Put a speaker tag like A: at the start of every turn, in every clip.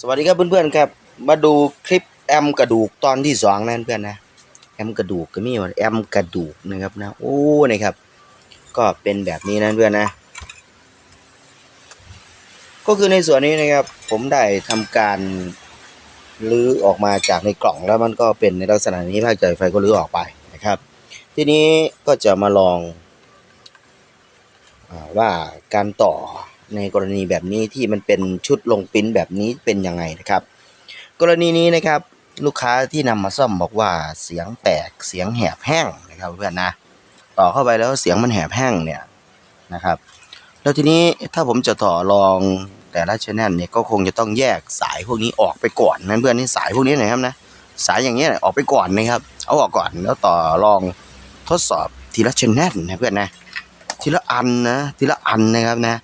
A: สวัสดีครับเพื่อนๆครับ มาดูคลิปแอมกระดูกตอนที่สองนะเพื่อนนะแอมกระดูกก็มีว่าแอมกระดูกนะครับนะโอ้นะครับ ก็เป็นแบบนี้นะเพื่อนนะ ก็คือในส่วนนี้นะครับ ผมได้ทำการลื้อออกมาจากในกล่องแล้วมันก็เป็นในลักษณะนี้ภาคจ่ายไฟก็ลื้อออกไปนะครับ ทีนี้ก็จะมาลองอว่าการต่อ ในกรณีแบบนี้ที่มันเป็นชุดลงปริ้นแบบนี้เป็นยังไงนะครับ กรณีนี้นะครับลูกค้าที่นำมาซ่อมบอกว่าเสียงแตกเสียงแหบแห้งนะครับเพื่อนนะต่อเข้าไปแล้วเสียงมันแหบแห้งเนี่ยนะครับ แล้วทีนี้ถ้าผมจะต่อรองแต่ละชแนลเนี่ยก็คงจะต้องแยกสายพวกนี้ออกไปก่อนนะเพื่อนนี่สายพวกนี้นะครับนะสายอย่างเงี้ยออกไปก่อนนะครับ เอาออกก่อนแล้วต่อรองทดสอบทีละชแนลนะเพื่อนนะทีละอันนะทีละอันนะครับนะ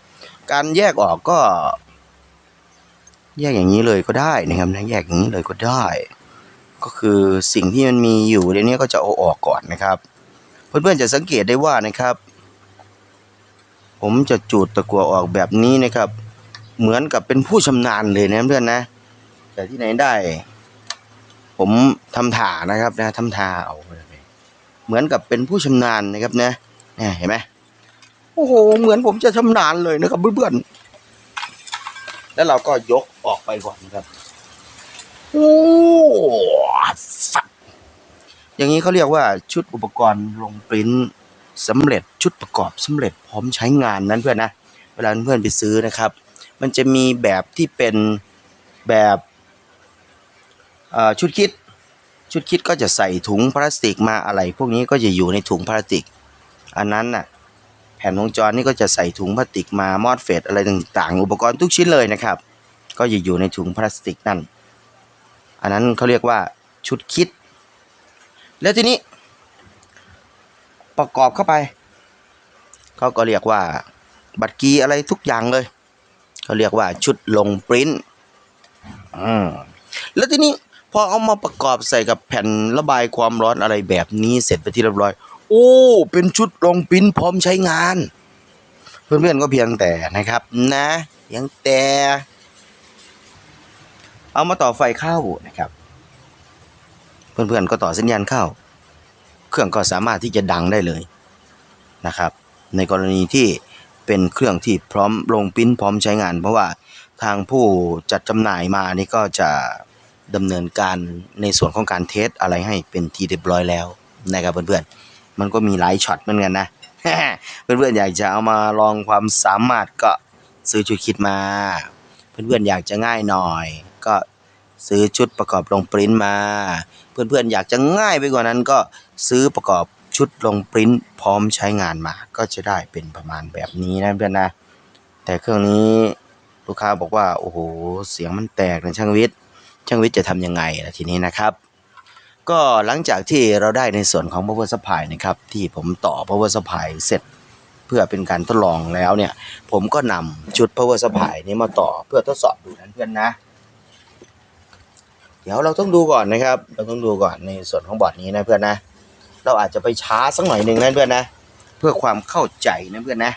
A: การแยกออกก็ แยกอย่างนี้เลยก็ได้นะครับนะแยกอย่างนี้เลยก็ได้ ก็คือสิ่งที่มันมีอยู่ในนี้ก็จะเอาออกก่อนนะครับ เพื่อนๆจะสังเกตได้ว่านะครับ ผมจะจูดตะกั่วออกแบบนี้นะครับ เหมือนกับเป็นผู้ชำนาญเลยนะเพื่อนนะแต่ที่ไหนได้ ผมทำถ่านะครับนะทำท่าเอาเหมือนกับเป็นผู้ชำนาญนะครับนะเนี่ยเห็นไหม อ้โห เหมือนผมจะชำนาญเลยนะครับเพื่อนๆ แล้วเราก็ยกออกไปก่อนนะครับ โอ้ฟัดอย่างนี้เขาเรียกว่าชุดอุปกรณ์ลงปริ้นสำเร็จชุดประกอบสำเร็จพร้อมใช้งานนั้นเพื่อนนะ เวลาเพื่อนไปซื้อนะครับ มันจะมีแบบที่เป็นแบบเอ่อชุดคิด ชุดคิดก็จะใส่ถุงพลาสติกมาอะไร พวกนี้ก็จะอยู่ในถุงพลาสติก อันนั้นน่ะ แผ่นวงจรนี่ก็จะใส่ถุงพลาสติกมามอดเฟดอะไรต่างๆ อุปกรณ์ทุกชิ้นเลยนะครับ ก็จะอยู่ในถุงพลาสติกนั่น อันนั้นเขาเรียกว่าชุดคิด แล้วทีนี้ ประกอบเข้าไป เขาก็เรียกว่าบัตรกีอะไรทุกอย่างเลย เขาเรียกว่าชุดลงปริ้นอืมแล้วทีนี้พอเอามาประกอบใส่กับแผ่นระบายความร้อนอะไรแบบนี้เสร็จไปที่เรียบร้อย โอ้ เป็นชุดลงปิ้นพร้อมใช้งาน เพื่อนๆก็เพียงแต่นะครับนะเพียงแต่ เอามาต่อไฟเข้านะครับ เพื่อนๆก็ต่อสัญญาณเข้า เครื่องก็สามารถที่จะดังได้เลยนะครับ ในกรณีที่เป็นเครื่องที่พร้อมลงปิ้นพร้อมใช้งาน เพราะว่าทางผู้จัดจำหน่ายมานี่ก็จะดำเนินการในส่วนของการเทสอะไรให้เป็นทีเรียบร้อยแล้วนะครับเพื่อนๆ มันก็มีหลายช็อตเหมือนกันนะ เพื่อนๆอยากจะเอามาลองความสามารถก็ซื้อชุดคิดมา เพื่อนๆอยากจะง่ายหน่อย ก็ซื้อชุดประกอบลงปริ้นมา เพื่อนๆอยากจะง่ายไปกว่านั้นก็ซื้อประกอบชุดลงปริ้นพร้อมใช้งานมา ก็จะได้เป็นประมาณแบบนี้นะเพื่อนนะ แต่เครื่องนี้ลูกค้าบอกว่าโอ้โหเสียงมันแตกนะช่างวิทย์ช่างวิทย์จะทำยังไงล่ะทีนี้นะครับ ก็หลังจากที่เราได้ในส่วนของ power supply นะครับที่ผมต่อ power supply เสร็จเพื่อเป็นการทดลองแล้วเนี่ย ผมก็นำชุด power supply นี้มาต่อเพื่อทดสอบดูนะเพื่อนนะ เดี๋ยวเราต้องดูก่อนนะครับ เราต้องดูก่อนในส่วนของบอร์ดนี้นะเพื่อนนะ เราอาจจะไปช้าสักหน่อยหนึ่งนะเพื่อนนะ เพื่อความเข้าใจนะเพื่อนนะ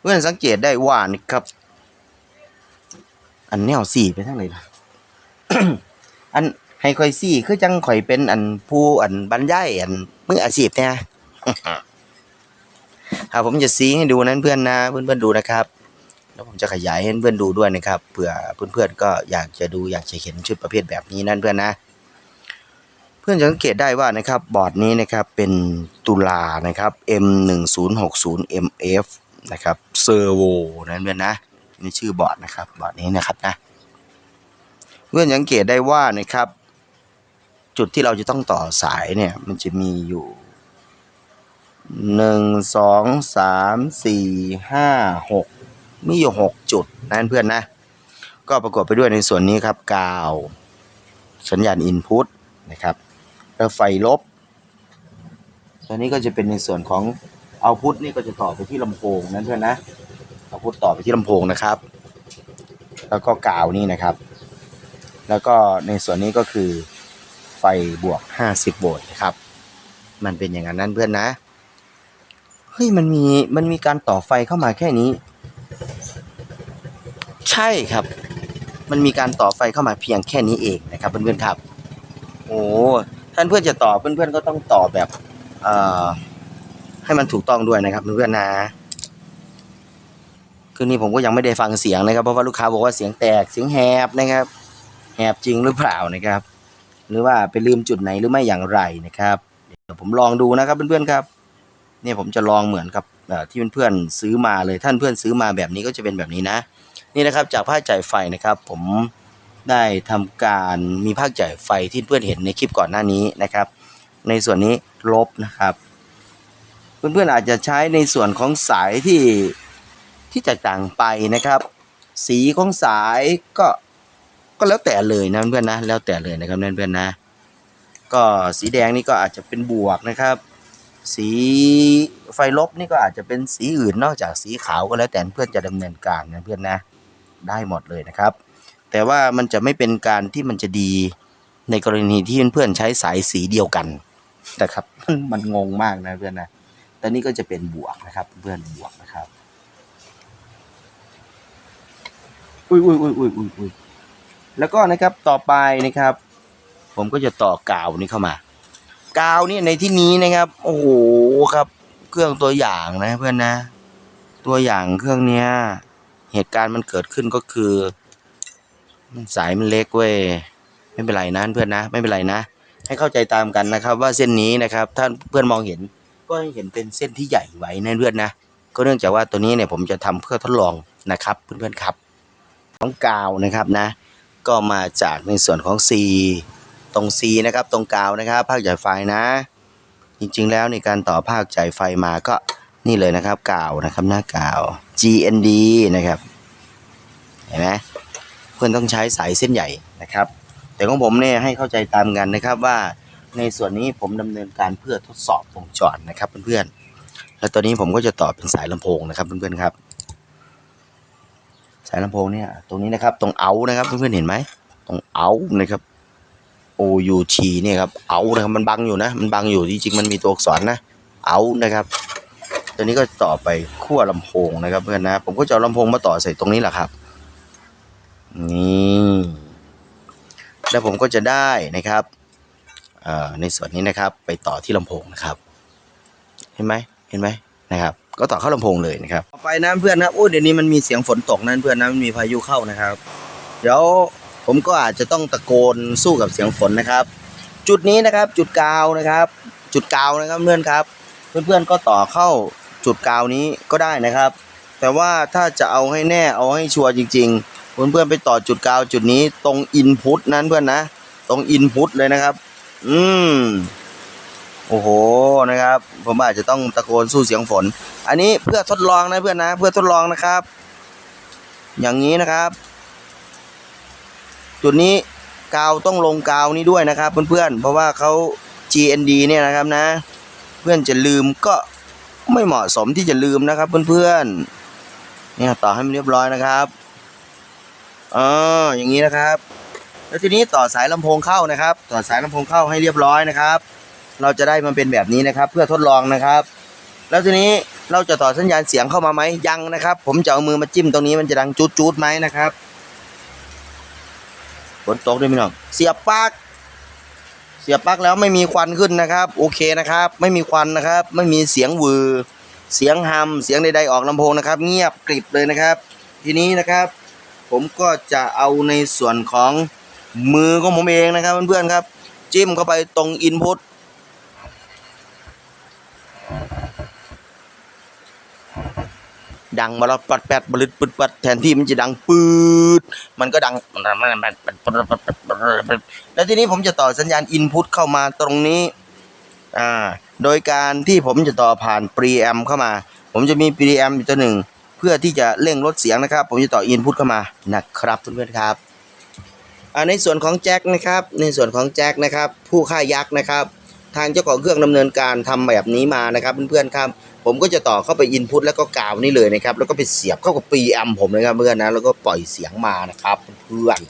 A: เพื่อนสังเกตได้ว่านี่ครับ อันแนวสี่ไปทั้งเลยนะ อันให้ข่อยสี่ คือจังข่อยเป็นอันผู้อันบรรยายอันมืออาชีพเนี่ยครับผมจะซีให้ดูนั้นเพื่อนนะ เพื่อนๆดูนะครับ แล้วผมจะขยายให้เพื่อนดูด้วยนะครับเผื่อเพื่อนๆก็อยากจะดูอยากจะเห็นชุดประเภทแบบนี้นั่นเพื่อนนะ เพื่อนจะสังเกตได้ว่านะครับบอร์ดนี้นะครับเป็นตุลานะครับ M1060 MF นะครับเซอร์โวนั่นเพื่อนนะนี่ชื่อบอร์ดนะครับบอร์ดนี้นะครับนะ เพื่อนสังเกตได้ว่านะครับ จุดที่เราจะต้องต่อสายเนี่ยมันจะมีอยู่หนึ่งสองสามสี่ห้าหกมีอยู่หกจุดนั่นเพื่อนนะ ก็ประกอบไปด้วยในส่วนนี้ครับกาว สัญญาณอินพุตนะครับแล้วไฟลบตัวนี้ก็จะเป็นในส่วนของเอาพุทนี่ก็จะต่อไปที่ลำโพงนั่นเพื่อนนะเอาพุทต่อไปที่ลำโพงนะครับ แล้วก็กาวนี่นะครับ แล้วก็ในส่วนนี้ก็คือไฟบวก 50 โวลต์นะครับ มันเป็นอย่างนั้นเพื่อนนะ เฮ้ยมันมีมันมีการต่อไฟเข้ามาแค่นี้ ใช่ครับ มันมีการต่อไฟเข้ามาเพียงแค่นี้เองนะครับเพื่อนๆครับ โอ้ท่านเพื่อนจะต่อเพื่อนๆก็ต้องต่อแบบเอ่อให้มันถูกต้องด้วยนะครับเพื่อนๆนะคืนนี้ผมก็ยังไม่ได้ฟังเสียงนะครับเพราะว่าลูกค้าบอกว่าเสียงแตกเสียงแหบนะครับ แหบจริงหรือเปล่านะครับ หรือว่าไปลืมจุดไหนหรือไม่อย่างไรนะครับ เดี๋ยวผมลองดูนะครับเพื่อนๆครับเนี่ยผมจะลองเหมือนกับที่เพื่อนๆซื้อมาเลยท่านเพื่อนซื้อมาแบบนี้ก็จะเป็นแบบนี้นะ นี่นะครับจากภาคจ่ายไฟนะครับ ผมได้ทำการมีภาคจ่ายไฟที่เพื่อนเห็นในคลิปก่อนหน้านี้นะครับ ในส่วนนี้ลบนะครับ เพื่อนๆอาจจะใช้ในส่วนของสายที่ที่แตกต่างไปนะครับ สีของสายก็ ก็แล้วแต่เลยนะเพื่อนนะแล้วแต่เลยนะครับเพื่อนนะ ก็สีแดงนี่ก็อาจจะเป็นบวกนะครับ สีไฟลบนี่ก็อาจจะเป็นสีอื่นนอกจากสีขาวก็แล้วแต่เพื่อนจะดำเนินการนะเพื่อนนะได้หมดเลยนะครับ แต่ว่ามันจะไม่เป็นการที่มันจะดีในกรณีที่เพื่อนๆใช้สายสีเดียวกันนะครับมันงงมากนะเพื่อนนะแต่นี่ก็จะเป็นบวกนะครับ เพื่อนบวกนะครับ อุ้ยอุ้ยอุ้ยอุ้ยอุ้ย แล้วก็นะครับต่อไปนะครับ ผมก็จะต่อกาวนี้เข้ามากาวนี่ในที่นี้นะครับ โอ้โหครับ เครื่องตัวอย่างนะเพื่อนนะ ตัวอย่างเครื่องเนี้ย เหตุการณ์มันเกิดขึ้นก็คือสายมันเล็กเว้ยไม่เป็นไรนะเพื่อนนะ ไม่เป็นไรนะ ให้เข้าใจตามกันนะครับ ว่าเส้นนี้นะครับ ถ้าเพื่อนมองเห็นก็ให้เห็นเป็นเส้นที่ใหญ่ไว้นะเพื่อนนะก็เนื่องจากว่าตัวนี้เนี่ยผมจะทำเพื่อทดลองนะครับ เพื่อนๆครับ ของกาวนะครับนะ ก็มาจากในส่วนของ C ตรง C นะครับตรงกาวนะครับ ภาคจ่ายไฟนะ จริงๆแล้วในการต่อภาคจ่ายไฟมาก็นี่เลยนะครับกาวนะครับหน้ากาว GND นะครับเห็นไหมเพื่อนต้องใช้สายเส้นใหญ่นะครับ แต่ของผมเนี่ยให้เข้าใจตามกันนะครับว่าในส่วนนี้ผมดำเนินการเพื่อทดสอบวงจรนะครับเพื่อนๆแล้วตอนนี้ผมก็จะต่อเป็นสายลำโพงนะครับเพื่อนๆครับ สายลำโพงเนี่ย ตรงนี้นะครับ ตรงเอานะครับเพื่อนๆเห็นไหมตรงเอานะครับ O U T เนี่ยครับเอานะครับมันบังอยู่นะ มันบังอยู่จริงๆมันมีตัวอักษรนะเอานะครับ ตัวนี้ก็ต่อไปขั้วลำโพงนะครับเพื่อนนะผมก็จะเอาลำโพงมาต่อใส่ตรงนี้แหละครับนี่แล้วผมก็จะได้นะครับในส่วนนี้นะครับ ไปต่อที่ลำโพงนะครับ เห็นไหมเห็นไหมนะครับ ก็ต่อเข้าลำโพงเลยนะครับต่อไปนะเพื่อนนะโอ้ยเดี๋ยวนี้มันมีเสียงฝนตกนะเพื่อนนะมันมีพายุเข้านะครับ เดี๋ยวผมก็อาจจะต้องตะโกนสู้กับเสียงฝนนะครับ จุดนี้นะครับจุดกาวนะครับ จุดกาวนะครับเพื่อนครับ เพื่อนๆก็ต่อเข้าจุดกาวนี้ก็ได้นะครับ แต่ว่าถ้าจะเอาให้แน่เอาให้ชัวร์จริงๆ เพื่อนๆไปต่อจุดกาวจุดนี้ตรงอินพุตนั้นเพื่อนนะ ตรงอินพุตเลยนะครับ อืมโอ้โหนะครับ ผมอาจจะต้องตะโกนสู้เสียงฝน อันนี้เพื่อทดลองนะเพื่อนนะ เพื่อทดลองนะครับ อย่างนี้นะครับ จุดนี้กาวต้องลงกาวนี้ด้วยนะครับ เพื่อนๆเพราะว่าเขา GND เนี่ยนะครับนะ เพื่อนจะลืมก็ไม่เหมาะสมที่จะลืมนะครับ เพื่อนๆเนี่ยต่อให้มันเรียบร้อยนะครับอ๋ออย่างนี้นะครับ แล้วทีนี้ต่อสายลำโพงเข้านะครับ ต่อสายลำโพงเข้าให้เรียบร้อยนะครับ เราจะได้มันเป็นแบบนี้นะครับ เพื่อทดลองนะครับ แล้วทีนี้ เราจะต่อสัญญาณเสียงเข้ามาไหมยังนะครับ ผมจะเอามือมาจิ้มตรงนี้มันจะดังจูดจูดไหมนะครับฝนตกด้วยพี่น้องเสียบปลั๊กเสียบปลั๊กแล้วไม่มีควันขึ้นนะครับ โอเคนะครับ ไม่มีควันนะครับ ไม่มีเสียงวือ เสียงฮัมเสียงใดๆออกลำโพงนะครับ เงียบกริบเลยนะครับ ทีนี้นะครับ ผมก็จะเอาในส่วนของมือของผมเองนะครับเพื่อนๆครับ จิ้มเข้าไปตรงอินพุต ดังมาแล้วปัดแปดบลึดปึดปัดแทนที่มันจะดังปืดมันก็ดังแล้วทีนี้ผมจะต่อสัญญาณอินพุตเข้ามาตรงนี้อ่าโดยการที่ผมจะต่อผ่านปรีแอมเข้ามา ผมจะมีปรีแอมอยู่ตัวหนึ่ง เพื่อที่จะเร่งลดเสียงนะครับ ผมจะต่ออินพุตเข้ามานะครับเพื่อนๆครับอ่าในส่วนของแจ็คนะครับ ในส่วนของแจ็คนะครับ ผู้ค่ายักษ์นะครับ ทางเจ้าของเครื่องดำเนินการทำแบบนี้มานะครับเพื่อนๆครับ ผมก็จะต่อเข้าไปอินพุตแล้วก็กาวนี่เลยนะครับ แล้วก็ไปเสียบเข้ากับปีแอมผมนะครับเพื่อนนะ แล้วก็ปล่อยเสียงมานะครับเพื่อน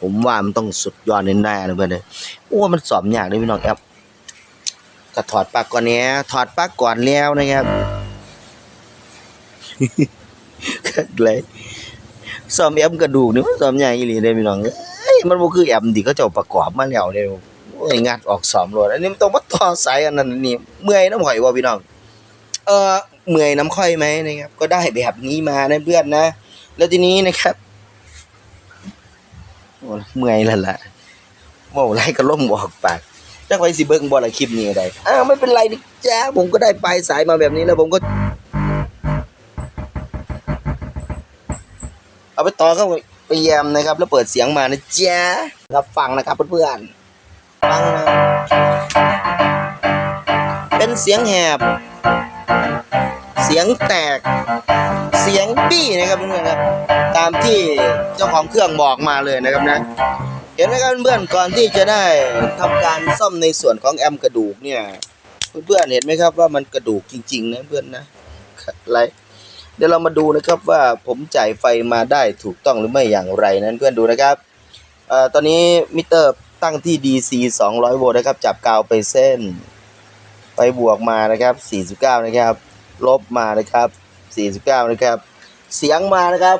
A: ผมว่ามันต้องสุดยอดแน่ๆนะเพื่อนเลยโอ้มันสอบยากเลยพี่น้องครับก็ถอดปลั๊กก่อนเนี้ยถอดปลั๊กก่อนแล้วนะครับเลยซ่อมแอมกระดูกนี่มันซ่อมยากอีหลีเด้พี่น้องเอ้ยมันบ่คือแอมที่เขาเจ้าประกอบมาแล้วเด้โอ้ยงัดออกซ่อมโลดอันนี้มันต้องมาต่อสายอันนั้นนี่เมื่อยน้ำข่อยบ่พี่น้อง ออเมื่อยน้ำค่อยไหมนะครับ ก็ได้แบบนี้มานะเพื่อนนะ แล้วทีนี้นะครับโอ้เมื่อยแล้วล่ะเว่าไรก็ล่มออกปากจักไว้สิเบิ่งบ่ละคลิปนี้ได้อ้าวไม่เป็นไรนี่จ้าผมก็ได้ปลายสายมาแบบนี้แล้วผมก็ เอาไปต่อเข้าไปแยมนะครับ แล้วเปิดเสียงมานะจ๊ะครับฟังนะครับเพื่อนๆฟังนะเป็นเสียงแหบ เสียงแตก เสียงบี้นะครับเพื่อนๆครับ ตามที่เจ้าของเครื่องบอกมาเลยนะครับนะ เห็นไหมครับเพื่อนๆก่อนที่จะได้ทำการซ่อมในส่วนของแอมกระดูกเนี่ย เพื่อนๆเห็นไหมครับว่ามันกระดูกจริงๆนะเพื่อนนะอะไรเดี๋ยวเรามาดูนะครับว่าผมจ่ายไฟมาได้ถูกต้องหรือไม่อย่างไรนั้นเพื่อนดูนะครับอตอนนี้มิเตอร์ตั้งที่ DC 200 โวลต์นะครับ จับกาวไปเส้น ไปบวกมานะครับ 49 นะครับ ลบมานะครับ 49 นะครับ เสียงมานะครับ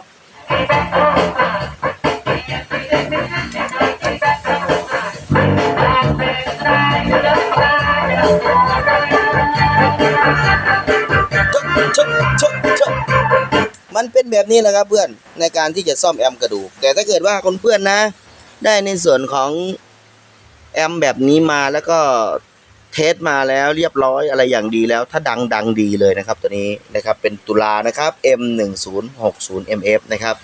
A: มันเป็นแบบนี้แหละครับเพื่อนในการที่จะซ่อมแอมกระดูก แต่ถ้าเกิดว่าคนเพื่อนนะ ได้ในส่วนของแอมแบบนี้มาแล้วก็ เทสมาแล้วเรียบร้อยอะไรอย่างดีแล้ว ถ้าดังดังดีเลยนะครับตัวนี้นะครับเป็นตุลานะครับ M1060 MF นะครับ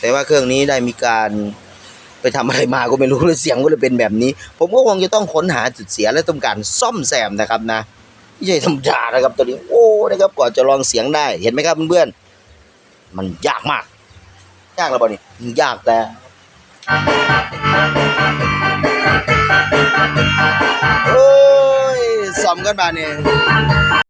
A: แต่ว่าเครื่องนี้ได้มีการไปทำอะไรมาก็ไม่รู้เลยเสียงก็เลยเป็นแบบนี้ ผมก็คงจะต้องค้นหาจุดเสียและทำการซ่อมแซมนะครับนะไม่ใช่ธรรมดานะครับตัวนี้โอ้นะครับกว่าจะลองเสียงได้เห็นไหมครับเพื่อนๆมันยากมาก ยากแล้วบ่นี่ยากแต่ อ้ยซ่อมกันบาดเนี่ย